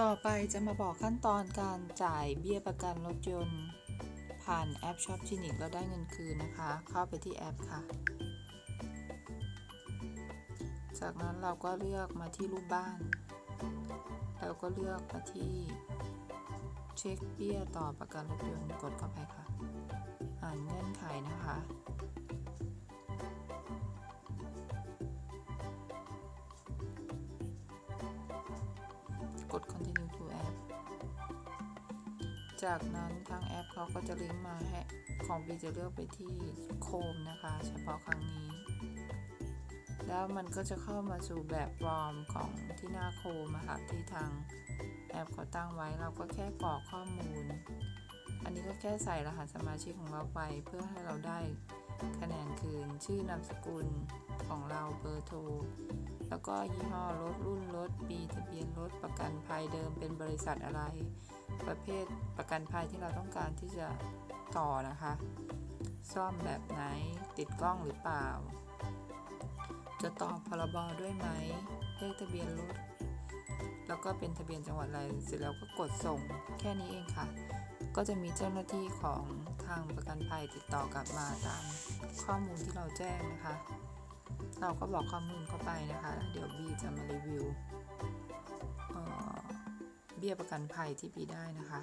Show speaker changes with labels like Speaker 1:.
Speaker 1: ต่อไปจะมาบอกขั้นตอนการจ่ายเบี้ยประกันรถยนต์ ผ่านแอปช็อปจินิกแล้วได้เงินคืนนะคะ เข้าไปที่แอปค่ะ จากนั้นเราก็เลือกมาที่รูปบ้าน แล้วก็เลือกมาที่เช็คเบี้ยต่อประกันรถยนต์กดเข้าไปค่ะ อ่านเงื่อนไขนะคะ กด continue to app จากนั้นทางแอปเขาก็จะลิงก์มาให้ของบีจะเลือกไปที่โคมนะคะ เฉพาะครั้งนี้ แล้วมันก็จะเข้ามาสู่แบบฟอร์มของที่หน้าโคมอะค่ะที่ทางแอปเขาตั้งไว้เราก็แค่กรอกข้อมูล อันนี้ก็แค่ใส่รหัสสมาชิกของเราไปเพื่อให้เราได้คะแนนคืนชื่อนามสกุล ของเราเบอร์โทร แล้วก็ยี่ห้อรถรุ่นรถปีทะเบียนรถประกันภัยเดิมเป็นบริษัทอะไร ประเภทประกันภัยที่เราต้องการที่จะต่อนะคะ ซ่อมแบบไหนติดกล้องหรือเปล่า จะต่อพรบด้วยไหมเลขทะเบียนรถแล้วก็เป็นทะเบียนจังหวัดอะไรเสร็จแล้วก็กดส่งแค่นี้เองค่ะ ก็จะมีเจ้าหน้าที่ของทางประกันภัยติดต่อกลับมาตามข้อมูลที่เราแจ้งนะคะ เราก็บอกข้อมูลเข้าไปนะคะ เดี๋ยวบีจะมารีวิวเเบี้ยประกันภัยที่บีได้นะคะ